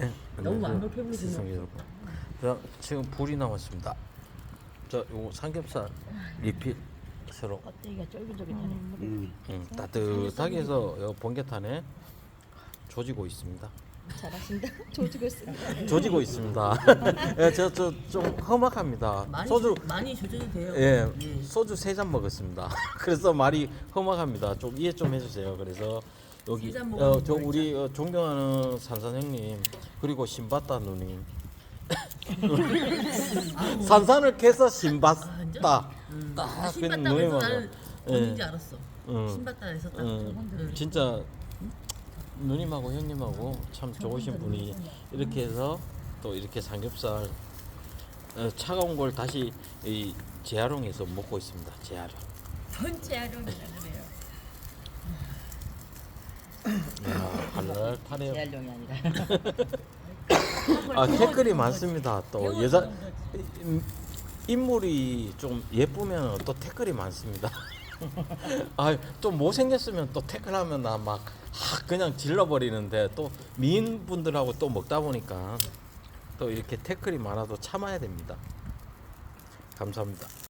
네, 너무. 완벽해 보이시네요. 시청자 여러분. 자, 지금 불이 남았습니다. 자, 요거 삼겹살 리필 새로 껍데기가 쫄깃쫄깃하네. 음, 따뜻하게 해서 요 번개탄에 조지고 있습니다. 잘하신다. 조지고 있습니다. 조지고 있습니다. 예, 저좀 험악합니다. 많이 소주 많이 조절이 돼요. 예, 예. 소주 세 잔 먹었습니다. 그래서 말이 험악합니다. 좀 이해 좀 해주세요. 그래서 여기 세잔 어, 먹으면 저뭘 우리 어, 존경하는 산산 형님 그리고 신봤다 누님 산산을 캐서. 음. 딱그 해서 누님하고. 나는 예. 뭔지 알았어. 응. 신봤다 해서 딱. 음, 응. 진짜 누님하고 형님하고 참 좋으신 분이 이렇게 해서 또 이렇게 삼겹살 어, 차가운 걸 다시 이 재활용해서 먹고 있습니다. 재활용. 전체 그 래요. 야, 할랄하네요. 재활용이 아니라. 아 댓글이 많습니다. 또 여자. 인- 인물이 좀 예쁘면 또 댓글이 많습니다. 아좀 못생겼으면 또 댓글하면 나막 그냥 질러버리는데 또 미인 분들하고 또 먹다 보니까 또 이렇게 댓글이 많아도 참아야 됩니다. 감사합니다.